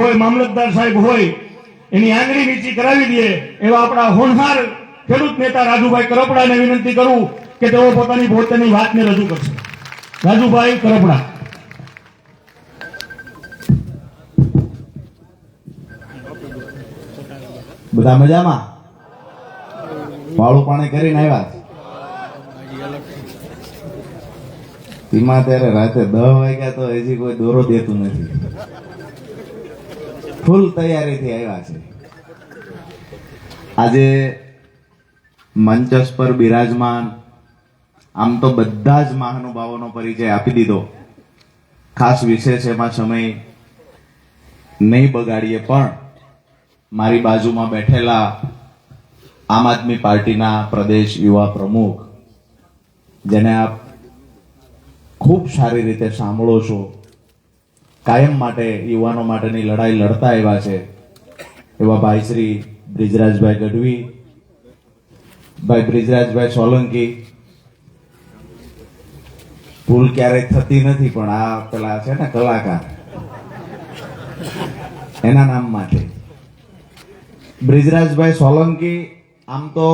હોય, મામલતદાર સાહેબ હોય, એની આંગળી નીચી કરાવી દે એવા આપણા હોનહાર ખેડૂત નેતા રાજુભાઈ કરપડાને વિનંતી કરું કે તેઓ પોતાની પોતાની વાતને રજૂ કરશે. રાજુભાઈ કરપડા. બધા મજામાં? વાળું પાણી કરીને આવ્યા ધીમા ત્યારે રાતે દસ વાગ્યા તો હજી કોઈ દોરો દેતું નથી. ફૂલ તૈયારીથી આવ્યા છે. આજે મંચસ પર બિરાજમાન, આમ તો બધા જ મહાનુભાવોનો પરિચય આપી દીધો. ખાસ વિશેષ એમાં સમય નહીં બગાડીએ, પણ મારી બાજુમાં બેઠેલા આમ આદમી પાર્ટીના પ્રદેશ યુવા પ્રમુખ, જેને આપ ખૂબ સારી રીતે સાંભળો છો કાયમ માટે યુવાનો માટેની લડાઈ લડતા આવ્યા છે. એવા ભાઈ શ્રી બ્રિજરાજભાઈ ગઢવી, ભાઈ બ્રિજરાજભાઈ સોલંકી. ભૂલ ક્યારેય થતી નથી, પણ આ પેલા છે ને કલાકાર. એના નામ માટે. બ્રિજરાજભાઈ સોલંકી, આમ તો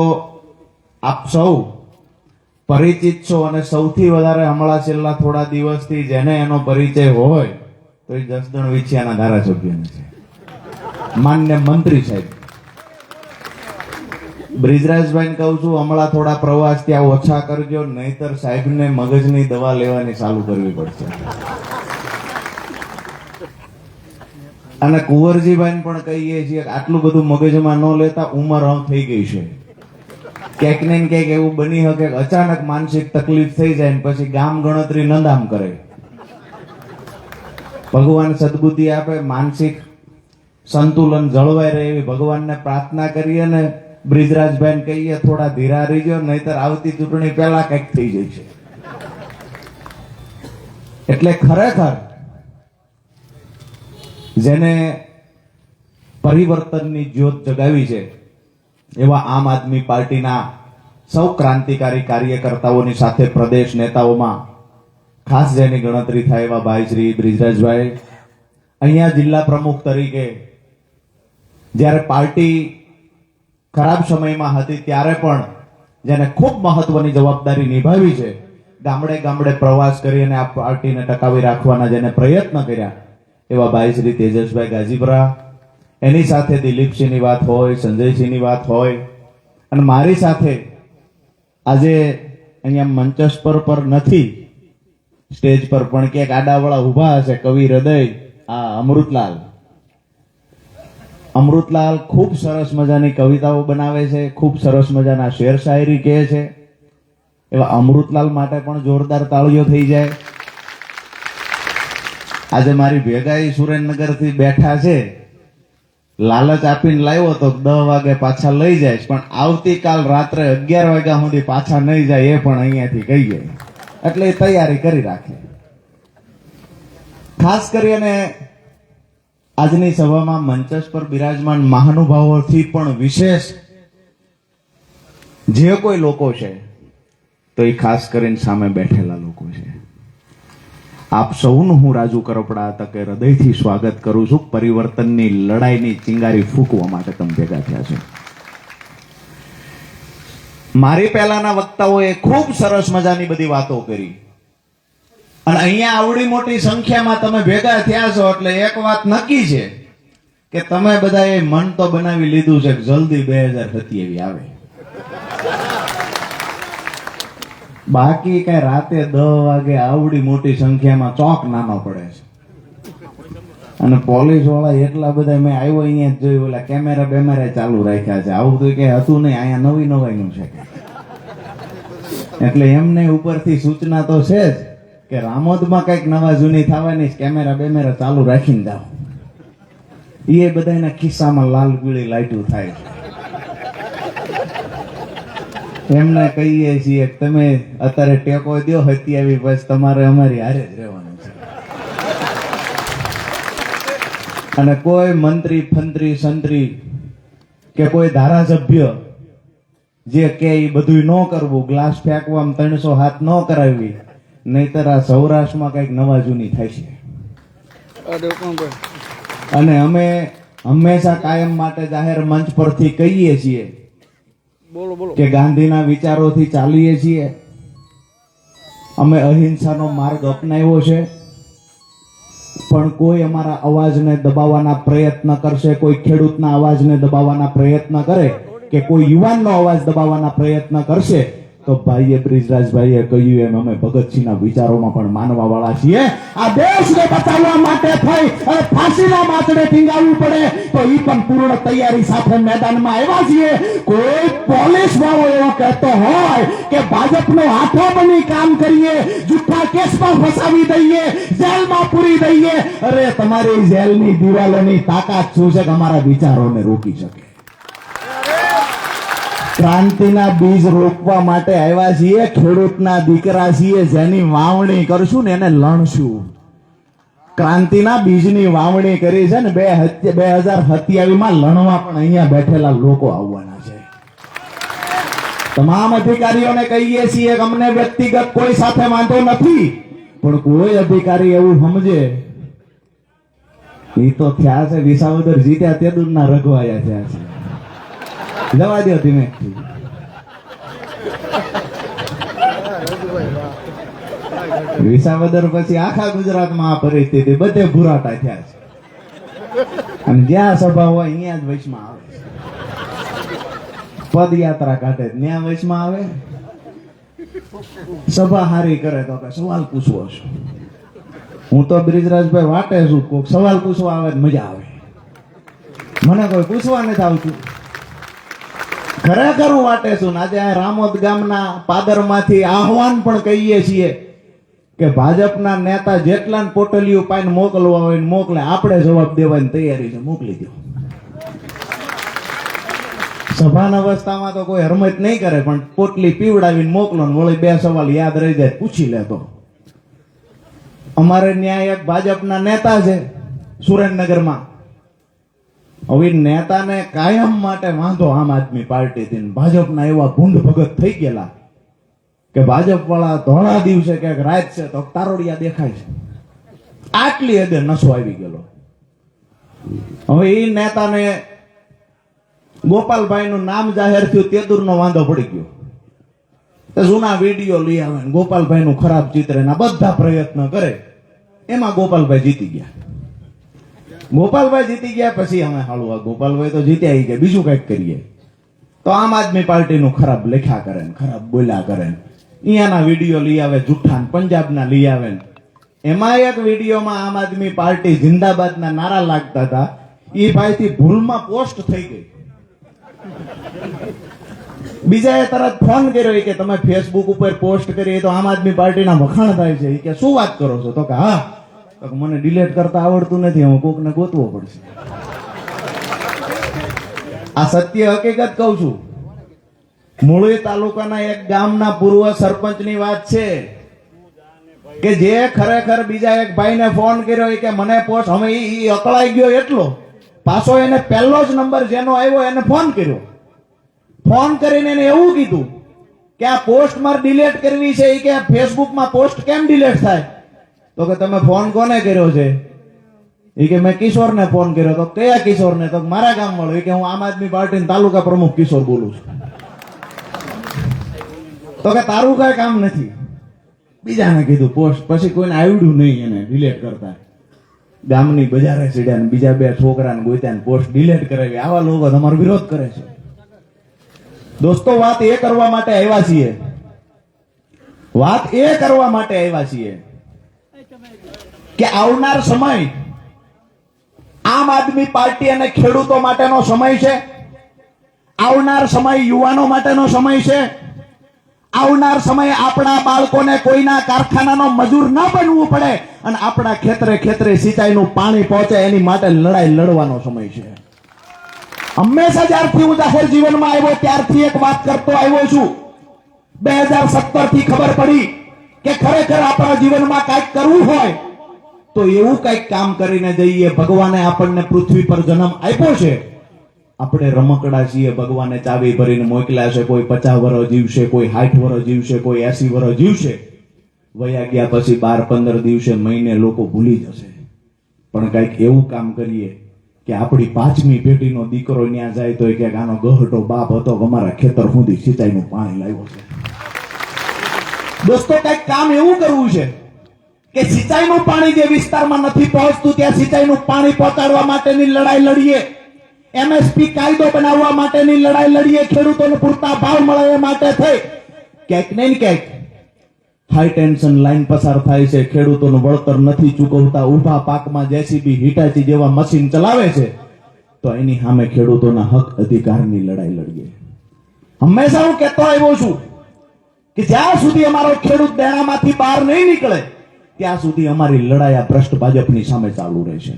આપ સૌ પરિચિત છો અને સૌથી વધારે હમણાં છેલ્લા થોડા દિવસથી જેને એનો પરિચય હોય તો એ જસદણ વિછિયાના ધારાસભ્યને છે. માન્ય મંત્રી સાહેબ. બ્રિજરાજભાઈ કહું છું, હમણાં થોડા પ્રવાસ ત્યાં ઓછા કરજો, નહીતર સાહેબને મગજની દવા લેવાની ચાલુ કરવી પડશે. અને કુંવરજીભાઈ પણ કહીએ છીએ આટલું બધું મગજમાં ન લેતા ઉંમર થઈ ગઈ છે. ક્યાંક ને ક્યાંક એવું બની શકે અચાનક માનસિક તકલીફ થઈ જાય ને પછી ગામ ગણતરી નંદામ કરે. ભગવાન સદબુદ્ધિ આપે, માનસિક સંતુલન જળવાઈ રહે એવી ભગવાનને પ્રાર્થના કરીએ ને બ્રિજરાજભાઈ કહીએ, થોડા ધીરા રહીજો નહીતર આવતી ચૂંટણી પહેલા કંઈક થઈ જશે. એટલે ખરેખર જેને પરિવર્તનની જ્યોત જગાવી છે, એવા આમ આદમી પાર્ટીના સૌ ક્રાંતિકારી કાર્યકર્તાઓની સાથે પ્રદેશ નેતાઓમાં ખાસ જેની ગણતરી થાય એવા ભાઈ શ્રી બ્રિજરાજભાઈ. અહીંયા જિલ્લા પ્રમુખ તરીકે જ્યારે પાર્ટી ખરાબ સમયમાં હતી ત્યારે પણ જેને ખૂબ મહત્વની જવાબદારી નિભાવી છે, ગામડે ગામડે પ્રવાસ કરી અને આ પાર્ટીને ટકાવી રાખવાના જેને પ્રયત્ન કર્યા એવા ભાઈ શ્રી તેજસભાઈ ગાજીપરા. એની સાથે દિલીપસિંહની વાત હોય, સંજયસિંહની વાત હોય. અને મારી સાથે આજે અહીંયા મંચસ પર પર નથી સ્ટેજ પર પણ ક્યાંક આડાવાળા ઊભા હશે, કવિ હૃદય, આ અમૃતલાલ. અમૃતલાલ ખૂબ સરસ મજાની કવિતાઓ બનાવે છે, ખૂબ સરસ મજાના શેર શાયરી કહે છે. એવા અમૃતલાલ માટે પણ જોરદાર તાળીઓ થઈ જાય. આજે મારી ભેગા ઈ સુરેન્દ્રનગરથી બેઠા છે. લાલચ આપીને લાવ્યો તો દસ વાગે પાછા લઈ જાય, પણ આવતીકાલ રાત્રે અગિયાર વાગ્યા સુધી પાછા નહીં જાય, એ પણ અહીંયાથી કહી જાય એટલે તૈયારી કરી રાખે. ખાસ કરીને આજની સભામાં મંચસ પર બિરાજમાન મહાનુભાવોથી પણ વિશેષ જે કોઈ લોકો છે, તો એ ખાસ કરીને સામે બેઠેલા લોકો છે. આપ સૌનું હું રાજુ કરપડા તકે હૃદયથી સ્વાગત કરું છું. પરિવર્તનની, લડાઈની ચિંગારી ફૂંકવા માટે તમે ભેગા થયા છો. મારી પહેલાના વક્તાઓએ ખૂબ સરસ મજાની બધી વાતો કરી. અને અહીંયા આવડી મોટી સંખ્યામાં તમે ભેગા થયા છો એટલે એક વાત નક્કી છે કે તમે બધાએ મન તો બનાવી લીધું છે જલ્દી બે હજાર સત્યાવી આવે. બાકી કઈ રાતે દસ વાગે આવડી મોટી સંખ્યામાં ચોક નાનો પડે છે. અને પોલીસવાળા એટલા બધા મેં આવ્યો અહીંયા જ જોયું, ઓલા કેમેરા બેમેરા ચાલુ રાખ્યા છે. આવું તો કઈ હતું નહીં, અહીંયા નવી નવાઈનું છે એટલે એમને ઉપરથી સૂચના તો છે જ કે રામોદમાં કંઈક નવા જૂની થવાની કેમેરા બેમેરા ચાલુ રાખીને જાઓ. એ બધાના ખિસ્સામાં લાલ પીળી લાઈટું થાય છે. એમને કહીએ છીએ તમે અત્યારે ટેકો દો હત્યાવી બસ તમારે અમારી હારે જ રહેવાનું. અને કોઈ મંત્રી ફંત્રી સંત્રી કે કોઈ ધારાસભ્ય જે કે એ બધું ન કરવું ગ્લાસ ફેંકવામાં ત્રણસો હાથ ન કરાવી નહીતર આ સૌરાષ્ટ્રમાં કંઈક નવા જૂની થાય છે. અને અમે હંમેશા કાયમ માટે જાહેર મંચ પરથી કહીએ છીએ કે ગાંધીના વિચારોથી ચાલીએ છીએ. અમે અહિંસાનો માર્ગ અપનાવ્યો છે. પણ કોઈ અમારા અવાજને દબાવવાના પ્રયત્ન કરશે, કોઈ ખેડૂતના અવાજને દબાવવાના પ્રયત્ન કરે કે કોઈ યુવાનનો અવાજ દબાવવાના પ્રયત્ન કરશે તો ભાઈએ બ્રિજરાજભાઈએ કહ્યું એમ, અમે ભગતસિંહના વિચારોમાં પણ માનવા વાળા છીએ. આ દેશને બચાવવા માટે થઈ અને ફાંસીના માથડે ટીંગાવવું પડે, તો એ પણ પૂર્ણ તૈયારી સાથે મેદાનમાં આવ્યા છીએ. કોઈ પોલીસ વાળો એવો કહેતો હોય કે ભાજપનો હાથો બની કામ કરીએ, જુઠ્ઠા કેસમાં ફસાવી દઈએ, જેલમાં પૂરી દઈએ. અરે, તમારી જેલની દિવાલોની તાકાત શું છે કે અમારા વિચારોને રોકી શકે? ક્રાંતિના બીજ રોપવા માટે આવ્યા છીએ. ખેડૂતના દીકરા છીએ જેની વાવણી કરશું ને એને લણશું. ક્રાંતિના બીજની વાવણી કરી છે ને બે બે હજાર સત્યાવીસમાં લણવા પણ અહીંયા બેઠેલા લોકો આવવાના છે. તમામ અધિકારીઓને કહીએ છીએ અમને વ્યક્તિગત કોઈ સાથે વાંધો નથી, પણ કોઈ અધિકારી એવું સમજે. એ તો થયા છે, વિસાવદર જીત્યા તે દૂરના રઘવાયા થયા છે. જવા દો ધીમે વિસાવદર પછી આખા ગુજરાતમાં આ પરિસ્થિતિ બધે ભૂરાટા થયા છે. અને જ્યાં સભા હોય અહીંયા જ વૈશમાં આવે પદયાત્રા કાઢે ત્યાં વચમાં આવે. સભા હારી કરે તો કે સવાલ પૂછવો છે. હું તો બ્રિજરાજભાઈ વાટે છું કોઈક સવાલ પૂછવા આવે મજા આવે. મને કોઈ પૂછવા નથી આવતું. ખરેખર હું વાટે છું આજે આ રામોદ ગામના પાદરમાંથી આહવાન પણ કહીએ છીએ કે ભાજપના નેતા જેટલા પોટલીઓ પાઈને મોકલવા હોય મોકલે, આપણે જવાબ દેવાની તૈયારી છે, મોકલી દો. સભાન અવસ્થામાં તો કોઈ હરમત નહીં કરે, પણ પોટલી પીવડાવીને મોકલો ને વળી બે સવાલ યાદ રહી જાય, પૂછી લેતો અમારે ન્યાય એક ભાજપના નેતા છે સુરેન્દ્રનગરમાં. હવે નેતાને કાયમ માટે વાંધો આમ આદમી પાર્ટીથી. ને ભાજપના એવા ભૂંડ ભગત થઈ ગયેલા કે ભાજપ વાળા ધોળા દિવસે ક્યાંક રાત છે તો તારોડિયા દેખાય છે. આટલી હદે નશો આવી ગયેલો. હવે એ નેતાને ગોપાલભાઈ નું નામ જાહેર થયું, તેદુરનો વાંધો પડી ગયો. જૂના વીડિયો લઈ આવે ને ગોપાલભાઈ નું ખરાબ ચિત્ર એના બધા પ્રયત્ન કરે. એમાં ગોપાલભાઈ જીતી ગયા. ગોપાલભાઈ જીતી ગયા, પછી અમે હાલું આ ગોપાલભાઈ તો જીત્યા આવી ગયા. બીજું કંઈક કરીએ. તો આમ આદમી પાર્ટીનું ખરાબ લખ્યા કરે ખરાબ બોલ્યા કરે અહીંયાના વીડિયો લઈ આવે, જુઠ્ઠા પંજાબના લઈ આવે ને. એમાં એક વિડીયોમાં આમ આદમી પાર્ટી જિંદાબાદના નારા લાગતા હતા. એ ભાઈથી ભૂલમાં પોસ્ટ થઈ ગઈ. બીજાએ તરત ફોન કર્યો કે તમે ફેસબુક ઉપર પોસ્ટ કરી તો આમ આદમી પાર્ટીના વખાણ થાય છે. કે શું વાત કરો છો? તો કે હા મને ડિલેટ કરતા આવડતું નથી હું કોકને ગોતવો પડશે. આ સત્ય હકીકત કહું છું. મૂળી તાલુકાના એક ગામના પૂર્વ સરપંચની વાત છે કે જે ખરેખર બીજા એક ભાઈને ફોન કર્યો કે મને પોસ્ટ હવે ઈ અકળાઈ ગયો એટલો. પાછો એને પહેલો જ નંબર જેનો આવ્યો એને ફોન કર્યો. ફોન કરીને એને એવું કીધું કે આ પોસ્ટ મારે ડિલેટ કરવી છે એ કે ફેસબુકમાં પોસ્ટ કેમ ડિલેટ થાય? તો કે તમે ફોન કોને કર્યો છે? એ કે મેં કિશોરને ફોન કર્યો. તો કયા કિશોરને? તો મારા ગામ ઈ કે હું આમ આદમી પાર્ટીના તાલુકા પ્રમુખ કિશોર બોલું છું. તો કે તારું કઈ કામ નથી. બીજાને કીધું, પોસ્ટ. પછી કોઈને આવડ્યું નહીં એને ડિલેટ કરતા. ગામની બજારે ચડ્યા ને બીજા બે છોકરાને ગોત્યા પોસ્ટ ડિલેટ કરાવી. આવા લોકો તમારો વિરોધ કરે છે. દોસ્તો, વાત એ કરવા માટે આવ્યા છીએ. વાત એ કરવા માટે આવ્યા છીએ. કે આવનાર સમય આમ આદમી પાર્ટી અને ખેડૂતો માટેનો સમય છે. આવનાર સમય યુવાનો માટેનો સમય છે. આવનાર સમય આપણા બાળકોને કોઈના કારખાનાનો મજૂર ન બનવું પડે અને આપણા ખેતરે ખેતરે સિંચાઈનું પાણી પહોંચે એની માટે લડાઈ લડવાનો સમય છે. હંમેશા જ્યારથી હું જાહેર જીવનમાં આવ્યો ત્યારથી એક વાત કરતો આવ્યો છું. બે હજાર સત્તરથી ખબર પડી કે ખરેખર આપણા જીવનમાં કાંઈક કરવું હોય, તો એવું કંઈક કામ કરીને જઈએ. ભગવાને આપણને પૃથ્વી પર જન્મ આપ્યો છે. આપણે રમકડા છીએ, ભગવાને ચાવી ભરીને મોકલ્યા છે. કોઈ પચાસ વર્ષ જીવશે, કોઈ સાઠ વર્ષ જીવશે, કોઈ એસી વર્ષ જીવશે. વયા ગયા પછી બાર, પંદર દિવસે મહિને લોકો ભૂલી જશે. પણ કંઈક એવું કામ કરીએ કે આપણી પાંચમી પેઢીનો દીકરો ત્યાં જાય તો કે આનો ગહટો બાપ હતો, અમારા ખેતર સુધી સિંચાઈનું પાણી લાવ્યો છે. દોસ્તો, કંઈક કામ એવું કરવું છે કે સિંચાઈનું પાણી જે વિસ્તારમાં નથી પહોંચતું, ત્યાં સિંચાઈનું પાણી પહોંચાડવા માટેની લડાઈ લડીએ. એમએસપી કાયદો બનાવવા માટેની લડાઈ લડીએ. ખેડૂતોને પૂરતા ભાવ મળે એ માટે થઈ. ક્યાંક ને ક્યાંક હાઈ ટેન્શન લાઈન પસાર થાય છે. ખેડૂતોનું વળતર નથી ચૂકવતા. ઊભા પાકમાં જેસીબી, હિટાચી જેવા મશીન ચલાવે છે. તો એની સામે ખેડૂતોના હક અધિકારની લડાઈ લડીએ. હંમેશા હું કહેતો આવ્યો છું કે જ્યાં સુધી અમારો ખેડૂત દેણામાંથી બહાર નહીં નીકળે, ત્યાં સુધી અમારી લડાઈ આ ભ્રષ્ટ ભાજપની સામે ચાલુ રહેશે.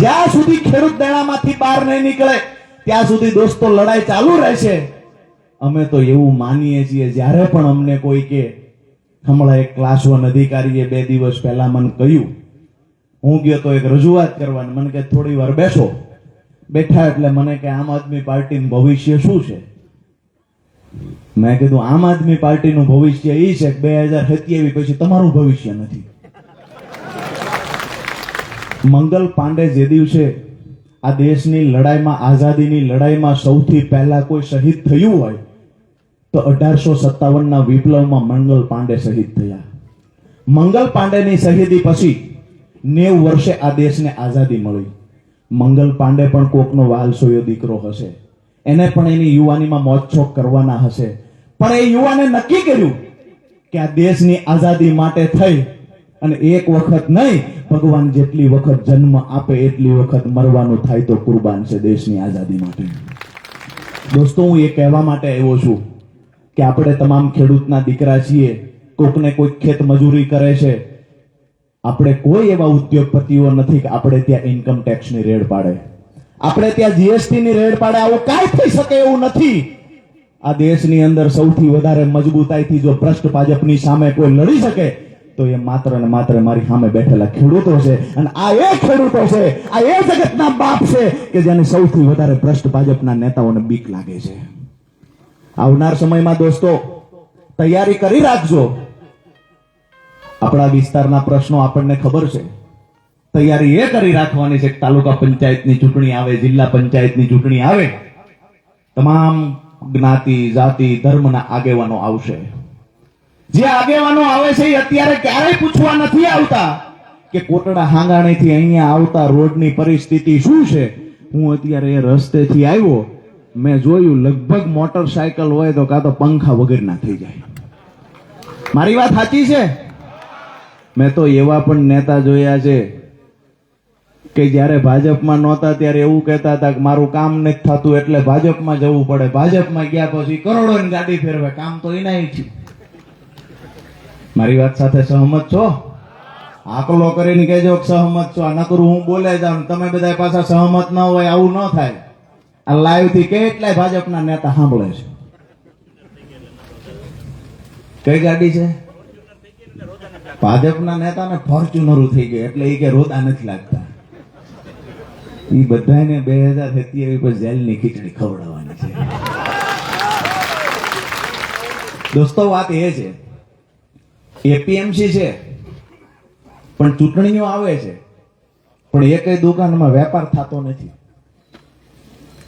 જ્યાં સુધી ખેડૂત દેણામાંથી બહાર નહીં નીકળે, ત્યાં સુધી દોસ્તો, લડાઈ ચાલુ રહેશે. અમે તો એવું માનીએ છીએ, જ્યારે પણ અમને કોઈ કે, હમણાં એક ક્લાસ વન અધિકારીએ બે દિવસ પહેલા મને કહ્યું, હું ગયો તો એક રજૂઆત કરવાની, મને કે થોડી વાર બેસો. બેઠા એટલે મને કે આમ આદમી પાર્ટીનું ભવિષ્ય શું છે? મેં કીધું, આમ આદમી પાર્ટીનું ભવિષ્ય એ છે બે હજાર સત્યાવીસ પછી તમારું ભવિષ્ય નથી. મંગલ પાંડે જે દિવસે આ દેશની લડાઈમાં, આઝાદીની લડાઈમાં સૌથી પહેલા કોઈ શહીદ થયું હોય, તો અઢારસો સત્તાવનના વિપ્લવમાં મંગલ પાંડે શહીદ થયા. મંગલ પાંડેની શહીદી પછી નેવ વર્ષે આ દેશને આઝાદી મળી. મંગલ પાંડે પણ કોકનો વાલસોયો દીકરો હશે. એને પણ એની યુવાનીમાં મોજશોખ કરવાના હશે. પણ એ યુવાને નક્કી કર્યું કે આ દેશની આઝાદી માટે થઈ અને એક વખત નહીં, ભગવાન જેટલી વખત જન્મ આપે એટલી વખત મરવાનું થાય તો કુરબાન છે દેશની આઝાદી માટે. દોસ્તો, હું એ કહેવા માટે આવ્યો છું કે આપણે તમામ ખેડૂતના દીકરા છીએ, કોકને કોઈક ખેત મજૂરી કરે છે. આપણે કોઈ એવા ઉદ્યોગપતિઓ નથી કે આપણે ત્યાં ઇન્કમ ટેક્સની રેડ પાડે. આપણે ત્યાં જીએસટી ની રેડ પાડે આવું કાંઈ થઈ શકે એવું નથી. આ દેશની અંદર સૌથી વધારે મજબૂતાઈથી જો ભ્રષ્ટ ભાજપની સામે કોઈ લડી શકે, તો એ માત્ર ને માત્ર મારી સામે બેઠેલા ખેડૂતો છે. અને આ એ ખેડૂતો છે, આ એ જગતના બાપ છે કે જેને સૌથી વધારે ભ્રષ્ટ ભાજપના નેતાઓને બીક લાગે છે. આવનાર સમયમાં દોસ્તો, તૈયારી કરી રાખજો. આપણા વિસ્તારના પ્રશ્નો આપણને ખબર છે. તૈયારી એ કરી રાખવાની છે કે તાલુકા પંચાયતની ચૂંટણી આવે, જિલ્લા પંચાયતની ચૂંટણી આવે, તમામ જ્ઞાતિ, જાતિ, ધર્મના આગેવાનો આવશે. જે આગેવાનો આવે છે એ અત્યારે ક્યારેય પૂછવા નથી આવતા કે કોટડા હાંગાણીથી અહીંયા આવતા રોડની પરિસ્થિતિ શું છે? હું અત્યારે એ રસ્તેથી આવ્યો, મેં જોયું લગભગ મોટરસાયકલ હોય તો કાં તો પંખા વગરના થઈ જાય. મારી વાત સાચી છે? મેં તો એવા પણ નેતા જોયા છે કે જ્યારે ભાજપમાં નહોતા ત્યારે એવું કહેતા હતા કે મારું કામ નથી થતું એટલે ભાજપમાં જવું પડે. ભાજપમાં ગયા પછી કરોડોની ગાડી ફેરવે. કામ તો એના છે મારી વાત સાથે સહમત છો? આકલો કરીને કહેજો કે સહમત છો. આ નકરું હું બોલે જાઉં તમે બધા પાછા સહમત ન હોય, આવું ન થાય. આ લાઈવથી કેટલાય ભાજપના નેતા સાંભળે છે? કઈ ગાડી છે? ભાજપના નેતાને ફોર્ચ્યુનરું થઈ ગયું એટલે એ કે રોતા નથી લાગતા. એ બધાને બે હજાર સત્યાવીસ પર જેલની ખીચડી ખવડાવવાની છે. દોસ્તો, વાત એ છે. એપીએમસી છે, પણ ચૂંટણીઓ આવે છે. પણ એકય દુકાનમાં વેપાર થતો નથી.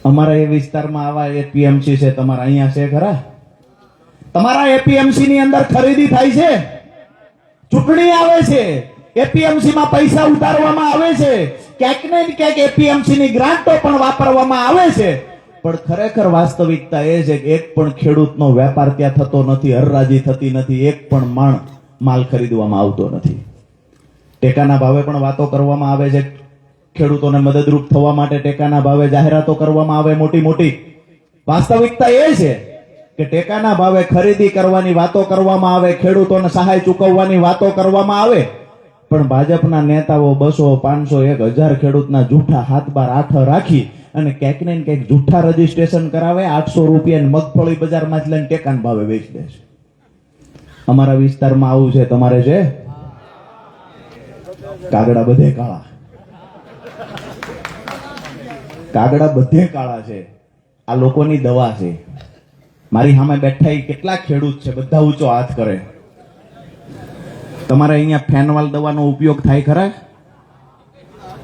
અમારા એ વિસ્તારમાં આવા એપીએમસી છે, તમારા અહીંયા છે ખરા? તમારા એપીએમસી ની અંદર ખરીદી થાય છે. ચૂંટણી આવે છે. એપીએમસી માં પૈસા ઉતારવામાં આવે છે. ક્યાંક ને ક્યાંક એપીએમસી ની ગ્રાન્ટો પણ વાપરવામાં આવે છે. પણ ખરેખર વાસ્તવિકતા એ છે કે એક પણ ખેડૂતનો વેપાર ત્યાં થતો નથી, હરરાજી થતી નથી, એક પણ માણ માલ ખરીદવામાં આવતો નથી. ટેકાના ભાવે પણ વાતો કરવામાં આવે છે. ખેડૂતોને મદદરૂપ થવા માટે ટેકાના ભાવે જાહેરાતો કરવામાં આવે મોટી મોટી. વાસ્તવિકતા એ છે કે ટેકાના ભાવે ખરીદી કરવાની વાતો કરવામાં આવે, ખેડૂતોને સહાય ચૂકવવાની વાતો કરવામાં આવે. પણ ભાજપના નેતાઓ બસો, પાંચસો, એક હજાર ખેડૂતના જૂઠા હાથ બાર આઠ રાખી અને ક્યાંક ને ક્યાંક જૂઠા રજીસ્ટ્રેશન કરાવે, આઠસો રૂપિયા મગફળી બજારમાંથી લઈને ટેકાન ભાવે વેચી દે છે. અમારા વિસ્તારમાં આવું છે, તમારે છે? કાગડા બધે કાળા. કાગડા બધે કાળા છે. આ લોકોની દવા છે. મારી સામે બેઠા કેટલા ખેડૂત છે, બધા ઊંચો હાથ કરે. તમારે અહીંયા ફેનવાલ દવાનો ઉપયોગ થાય ખરા?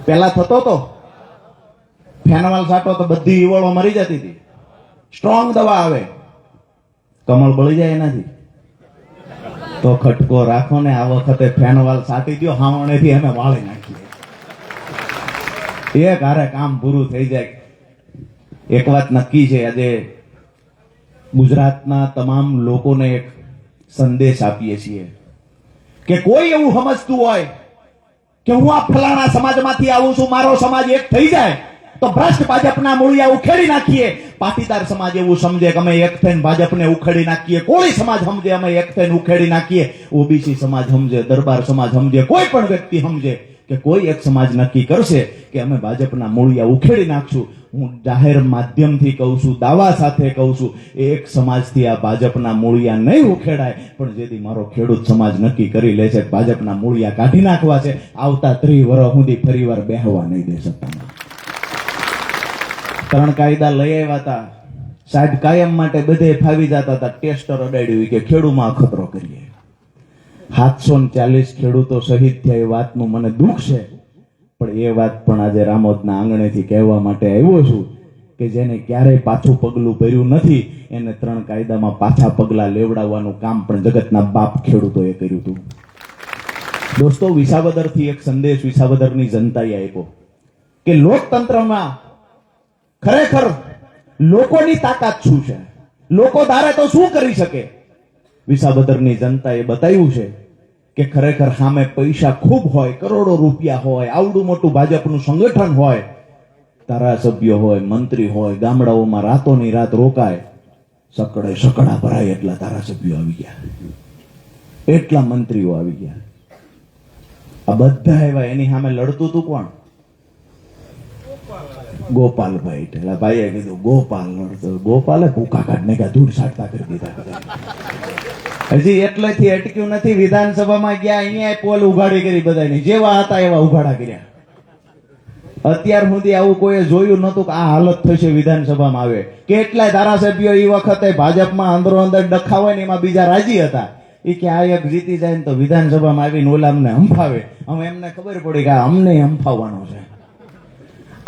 પેલા થતો તો? ફેનવાલ સાટો તો બધી ઈવળો મરી જતી હતી. સ્ટ્રોંગ દવા આવે. કમળ બળી જાય એનાથી. તો ખટકો રાખો ને આ વખતે ફેનવાલ સાટી દો હાવણેથી અમે વાળી નાખીએ. એક હારે કામ પૂરું થઈ જાય. એક વાત નક્કી છે, આજે ગુજરાતના તમામ લોકોને એક સંદેશ આપીએ છીએ. કે કોઈ એવું સમજતું હોય કે હું આ ફલાણા સમાજમાંથી આવું છું, મારો સમાજ એક થઈ જાય, તો ભ્રષ્ટ ભાજપના મૂળિયા ઉખેડી નાખીએ. પાટીદાર સમાજ એવું સમજે કે અમે એક થઈને ભાજપને ઉખેડી નાખીએ. કોળી સમાજ સમજે અમે એક થઈને ઉખેડી નાખીએ. ઓબીસી સમાજ સમજે, દરબાર સમાજ સમજે, કોઈ પણ વ્યક્તિ સમજે કે કોઈ એક સમાજ નક્કી કરશે કે અમે ભાજપના મૂળિયા ઉખેડી નાખશું. હું જાહેર માધ્યમથી કહું છું, દાવા સાથે કહું છું એક સમાજથી આ ભાજપના મૂળિયા નહીં ઉખેડાય, પણ જેથી મારો ખેડૂત સમાજ નક્કી કરી લે છે, ભાજપના મૂળિયા કાઢી નાખવા છે, આવતા ત્રી વર્ષ સુધી ફરીવાર બેહવા નહીં દે સત્તામાં ત્રણ કાયદા લઈ આવ્યા હતા. સાહેબ કાયમ માટે બધે ફાવી જતા હતા, ટેસ્ટર અડાડ્યું કે ખેડૂમાં અખતરો કરીએ. સાતસો ચાલીસ ખેડૂતો શહીદ થયા, એ વાતનું મને દુઃખ છે. પણ એ વાત પણ આજે રામોદના આંગણેથી કહેવા માટે આવ્યો છું કે જેને ક્યારેય પાછું પગલું ભર્યું નથી, એને ત્રણ કાયદામાં પાછા પગલાં લેવડાવવાનું કામ પણ જગતના બાપ ખેડૂતોએ કર્યું હતું. દોસ્તો, વિસાવદરથી એક સંદેશ વિસાવદરની જનતાએ આપ્યો કે લોકતંત્રમાં ખરેખર લોકોની તાકાત શું છે? લોકો ધારે તો શું કરી શકે? વિસાવદરની જનતાએ બતાવ્યું છે કે ખરેખર સામે પૈસા ખૂબ હોય, કરોડો રૂપિયા હોય, આવડું મોટું ભાજપનું સંગઠન હોય, ધારાસભ્ય હોય, મંત્રી હોય, ગામડાઓમાં રાતોની રાત રોકાય સકડે સકડા ભરાય એટલા ધારાસભ્યો આવી ગયા. એટલા મંત્રીઓ આવી ગયા. આ બધા એવા એની સામે લડતું તું કોણ? ગોપાલભાઈ એટલે ભાઈએ કીધું, ગોપાલ લડતો, ગોપાલે ભૂકા કાઢને કે દૂર સાટતા કરી દીધા. હજી એટલેથી અટક્યું નથી, વિધાનસભામાં ગયા અહીંયા પોલ ઉઘાડી કરી બધાની જેવા હતા એવા ઉઘાડા કર્યા. અત્યાર સુધી આવું કોઈએ જોયું નતું કે આ હાલત થશે વિધાનસભામાં આવે. કેટલાય ધારાસભ્યો એ વખતે ભાજપમાં અંદરો અંદર ડખા હોય ને એમાં બીજા રાજી હતા. એ કે આ એક જીતી જાય ને તો વિધાનસભામાં આવીને ઓલા અમને હંફાવે. હવે એમને ખબર પડી કે અમને હંફાવવાનો છે.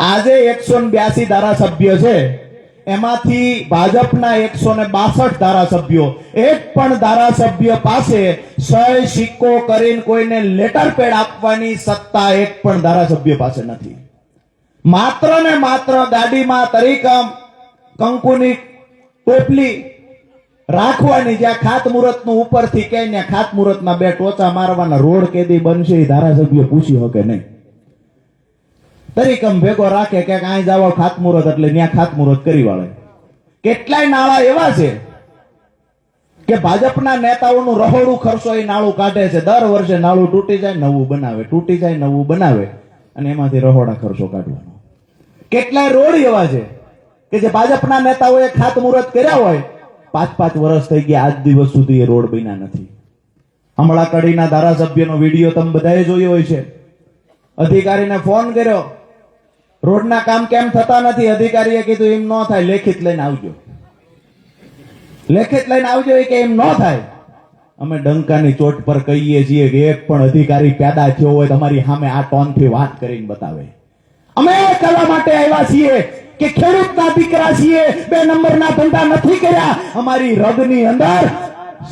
આજે એકસો બ્યાસી ધારાસભ્ય છે. એમાંથી ભાજપના એકસો ને બાસઠ ધારાસભ્યો, એક પણ ધારાસભ્ય પાસે સય સિક્કો કરીને કોઈને લેટર પેડ આપવાની સત્તા એક પણ ધારાસભ્ય પાસે નથી. માત્ર ને માત્ર ગાડીમાં તરીકમ કંકુની ટોપલી રાખવાની, જ્યાં ખાતમુહૂર્તનું ઉપરથી કે ત્યાં ખાતમુહૂર્તના બે ટોચા મારવાના રોડ કેદી બનશે એ ધારાસભ્ય પૂછી શકે નહીં. તરીકમ ભેગો રાખે કે અહીં જાવ ખાતમુહૂર્ત એટલે ત્યાં ખાતમુહૂર્ત કરી વાળે. કેટલાય નાળા એવા છે કે ભાજપના નેતાઓનું રહોડું ખર્ચો એ નાળું કાઢે છે. દર વર્ષે નાળું તૂટી જાય, નવું બનાવે. તૂટી જાય, નવું બનાવે. અને એમાંથી રહોડા ખર્ચો કાઢવાનો. કેટલાય રોડ એવા છે કે જે ભાજપના નેતાઓએ ખાતમુહૂર્ત કર્યા હોય, પાંચ પાંચ વર્ષ થઈ ગયા, આજ દિવસ સુધી એ રોડ બન્યા નથી. હમણાં કડીના ધારાસભ્યનો વીડિયો તમે બધાએ જોયો હોય છે. અધિકારીને ફોન કર્યો. રોડના કામ કેમ થતા નથી? અધિકારીએ કીધું, એમ ન થાય, લેખિત લઈને આવજો. લેખિત લઈને આવજો એ કે એમ ન થાય. અમે ડંકાની ચોટ પર કહીએ છીએ કે એક પણ અધિકારી પેદા થયો હોય તમારી સામે આ ટોનથી વાત કરીને બતાવે. અમે કરવા માટે આવ્યા છીએ કે ખેડૂતના દીકરા છીએ, બે નંબરના ધંધા નથી કર્યા. અમારી રગની અંદર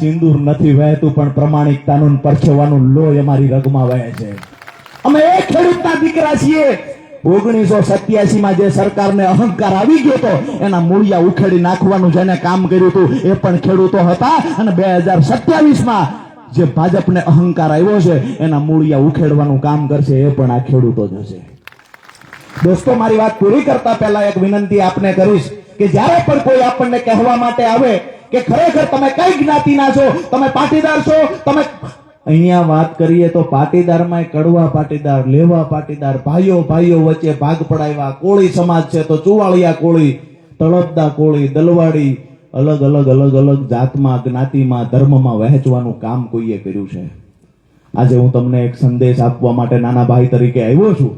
સિંદૂર નથી વહેતું, પણ પ્રમાણિકતાનું પરછેવાનું લોહી અમારી રગમાં વહે છે. અમે એ ખેડૂતના દીકરા છીએ ઓગણીસો સત્યાસી માં જે સરકારને અહંકાર આવી ગયો હતો, એના મૂળિયા ઉખેડી નાખવાનું જેને કામ કર્યું હતું, એ પણ ખેડૂતો હતા. અને બે હજાર સત્યાવીસમાં જે ભાજપને અહંકાર આવ્યો છે, એના મૂળિયા ઉખેડવાનું કામ કરશે, એ પણ આ ખેડૂતો જ હશે. દોસ્તો, મારી વાત પૂરી કરતા પહેલા એક વિનંતી આપને કરીશ કે જ્યારે પણ કોઈ આપણને કહેવા માટે આવે કે ખરેખર તમે કઈ જ્ઞાતિના છો, તમે પાટીદાર છો, તમે અહીંયા વાત કરીએ તો પાટીદારમાં કડવા પાટીદાર, લેવા પાટીદાર, ભાઈઓ ભાઈઓ વચ્ચે ભાગ પડાવ્યા. કોળી સમાજ છે તો ચુવાળિયા કોળી, તળપદા કોળી, દલવાડી, અલગ અલગ અલગ અલગ જાતમાં, જ્ઞાતિમાં, ધર્મમાં વહેંચવાનું કામ કોઈએ કર્યું છે? આજે હું તમને એક સંદેશ આપવા માટે નાના ભાઈ તરીકે આવ્યો છું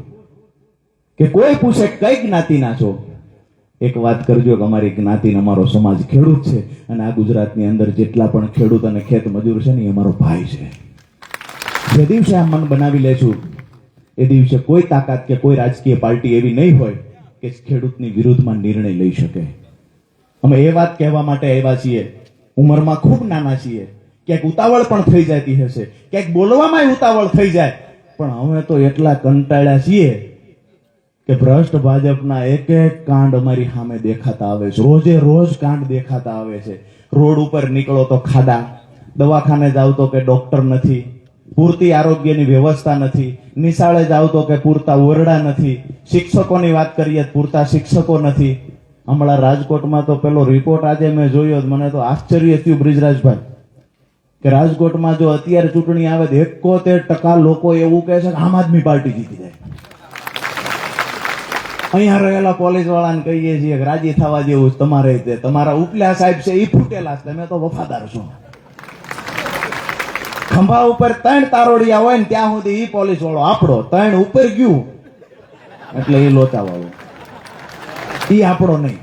કે કોઈ પૂછે કઈ જ્ઞાતિના છો? એક વાત કરજો કે અમારી જ્ઞાતિ અમારો સમાજ ખેડૂત છે અને આ ગુજરાતની અંદર જેટલા પણ ખેડૂત અને ખેત મજૂર છે ને એ અમારો ભાઈ છે. જે દિવસે આ મન બનાવી લેશું એ દિવસે કોઈ તાકાત કે કોઈ રાજકીય પાર્ટી એવી નહીં હોય કે ખેડૂતની વિરુદ્ધમાં નિર્ણય લઈ શકે. અમે એ વાત કહેવા માટે આવ્યા છીએ. ઉંમરમાં ખૂબ નાના છીએ. ક્યાંક ઉતાવળ પણ થઈ જતી હશે, ક્યાંક બોલવામાં ઉતાવળ થઈ જાય. પણ અમે તો એટલા કંટાળ્યા છીએ કે ભ્રષ્ટ ભાજપના એક એક કાંડ અમારી સામે દેખાતા આવે છે. રોજે રોજ કાંડ દેખાતા આવે છે. રોડ ઉપર નીકળો તો ખાડા, દવાખાને જાવ તો કે ડોક્ટર નથી. પૂરતી આરોગ્યની વ્યવસ્થા નથી, નિશાળે જાવ તો કે પૂરતા ઓરડા નથી. શિક્ષકોની વાત કરીએ પૂરતા શિક્ષકો નથી. હમણાં રાજકોટમાં તો પેલો રિપોર્ટ આજે મેં જોયો, મને તો આશ્ચર્ય થયું બ્રિજરાજભાઈ, કે રાજકોટમાં જો અત્યારે ચૂંટણી આવે તો એકોતેર ટકા લોકો એવું કહે છે કે આમ આદમી પાર્ટી જીતી જાય. અહીંયા રહેલા પોલીસ વાળાને કહીએ છીએ કે રાજી થવા જેવું તમારે તમારા ઉપલા સાહેબ છે એ ફૂટેલા તમે તો વફાદાર છો. ખંભા ઉપર ત્રણ તારોડિયા હોય ને ત્યાં સુધી ઈ પોલીસ વાળો આપણો, ત્રણ ઉપર ગયું. એટલે એ લોચા વાળો. ઈ આપણો નહીં.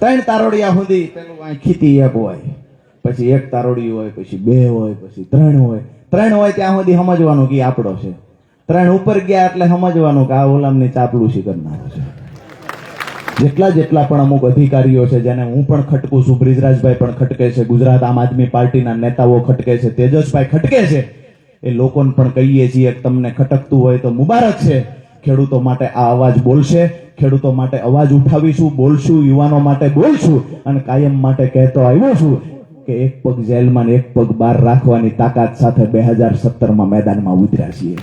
ત્રણ તારોડિયા સુધી પેલું આ ખીતી એક હોય, પછી એક તારોડી હોય, પછી બે હોય, પછી ત્રણ હોય. ત્રણ હોય ત્યાં સુધી સમજવાનું કે આપણો છે. ત્રણ ઉપર ગયા એટલે સમજવાનું કે આ ઓલામની ચાપલુસી કરનારો છે. જેટલા જેટલા પણ અમુક અધિકારીઓ છે, જેને હું પણ ખટકું છું, બ્રિજરાજભાઈ પણ ખટકે છે, ગુજરાત આમ આદમી પાર્ટીના નેતાઓ ખટકે છે, તેજસભાઈ ખટકે છે, એ લોકોને પણ કહીએ છીએ તમને ખટકતું હોય તો મુબારક છે. ખેડૂતો માટે આ અવાજ બોલશે, ખેડૂતો માટે અવાજ ઉઠાવીશું, બોલશું, યુવાનો માટે બોલશું, અને કાયમ માટે કહેતો આવ્યો છું કે એક પગ જેલમાં એક પગ બહાર રાખવાની તાકાત સાથે બે હજાર સત્તરમાં મેદાનમાં ઉતર્યા છીએ.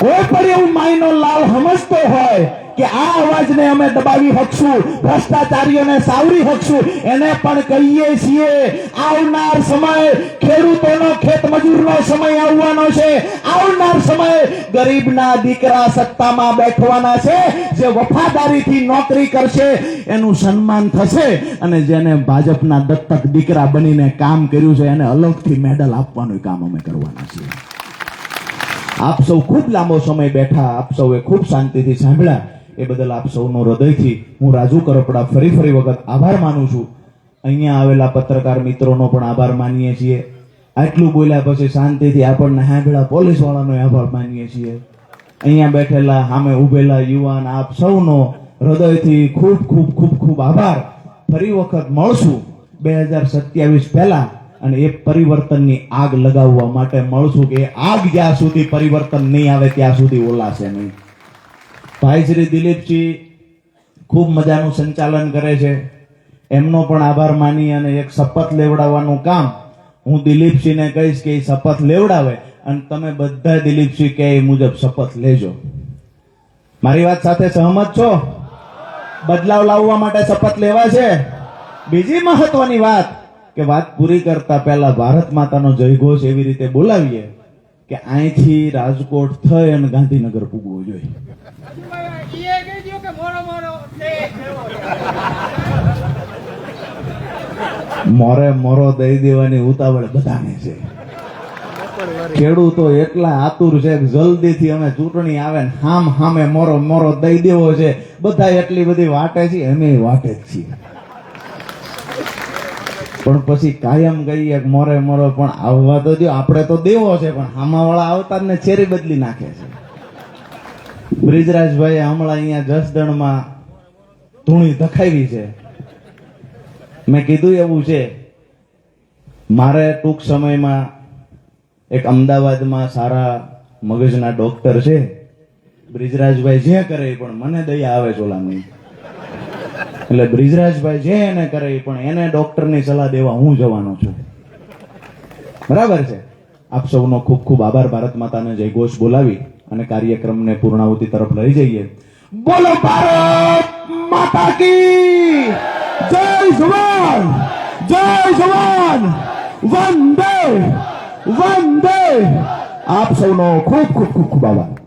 કોઈ પણ એવું માયનો લાલ સમજતો હોય કે આ અવાજને અમે દબાવી શકશું ભ્રષ્ટાચારીઓને સાવરી શકશું એને પણ કહીએ છીએ, આવનાર સમય ખેડૂતોનો ખેત મજૂરનો સમય આવવાનો છે, આવનાર સમય ગરીબના દીકરા સત્તામાં બેઠવાના છે, જે વફાદારીથી નોકરી કરશે, એનું સન્માન થશે અને જેને ભાજપના દત્તક દીકરા બનીને કામ કર્યું છે, એને અલગથી મેડલ આપવાનું કામ અમે કરવાના છીએ. આપ સૌ ખૂબ લાંબો સમય બેઠા આપ સૌએ ખૂબ શાંતિથી સાંભળ્યા. એ બદલ આપ સૌનો હૃદયથી હું રાજુ કરપડા ફરી ફરી વખત આભાર માનું છું. અહીંયા આવેલા પત્રકાર મિત્રોનો પણ આભાર માનીએ છીએ. આટલું બોલ્યા પછી શાંતિથી આપણને સાંભળ્યા પોલીસ વાળાનો આભાર માનીએ છીએ. અહીંયા બેઠેલા સામે ઉભેલા યુવાન આપ સૌનો હૃદયથી ખૂબ ખૂબ ખૂબ ખૂબ આભાર. ફરી વખત મળશું. બે હજાર સત્યાવીસ પહેલા અને એ પરિવર્તનની આગ લગાવવા માટે મળશું કે આગ જ્યાં સુધી પરિવર્તન નહીં આવે, ત્યાં સુધી ઓલાશે નહીં. ભાઈ શ્રી દિલીપજી ખૂબ મજાનું સંચાલન કરે છે. એમનો પણ આભાર માની અને એક શપથ લેવડાવવાનું કામ હું દિલીપસિંહને કહીશ કે એ શપથ લેવડાવે અને તમે બધા દિલીપસિંહ કે એ મુજબ શપથ લેજો. મારી વાત સાથે સહમત છો? બદલાવ લાવવા માટે શપથ લેવા છે બીજી મહત્વની વાત કે વાત પૂરી કરતા પહેલા ભારત માતાનો જયઘોષ એવી રીતે બોલાવીએ કે અહીંથી રાજકોટ થઈ અને ગાંધીનગર પૂગવું જોઈએ. મોરો મોરો દઈ દેવાની ઉતાવળ બધાને છે. ખેડૂતો એટલા આતુર છે જલ્દીથી અમે ચૂંટણી આવે ને હામ હામે મોરો મોરો દઈ દેવો છે. બધા એટલી બધી વાટે છે અમે વાટે જ છીએ. પણ પછી કાયમ કહીએ મોરે મોરો પણ આવવા તો દો આપણે તો દેવો છે, પણ હામાવાળા ને ચેરી બદલી નાખે છે. બ્રિજરાજભાઈ હમણાં અહીંયા જસદણમાં ધૂણી ધખાવી છે. મેં કીધું એવું છે, મારે ટૂંક સમયમાં એક અમદાવાદમાં સારા મગજના ડોક્ટર છે. બ્રિજરાજભાઈ જે કરે પણ મને દયા આવે ચોલાની એટલે બ્રિજરાજભાઈ જે એને કરે પણ એને ડોક્ટરની સલાહ દેવા હું જવાનો છું. બરાબર છે? આપ સૌનો ખૂબ ખૂબ આભાર. ભારત માતાને જય ઘોષ બોલાવી અને કાર્યક્રમને પૂર્ણાહુતિ તરફ લઈ જઈએ. બોલો ભારત માતા કી! જય જવાન! જય જવાન! વંદે! વંદે! આપ સૌનો ખૂબ ખૂબ ખૂબ ખૂબ આભાર.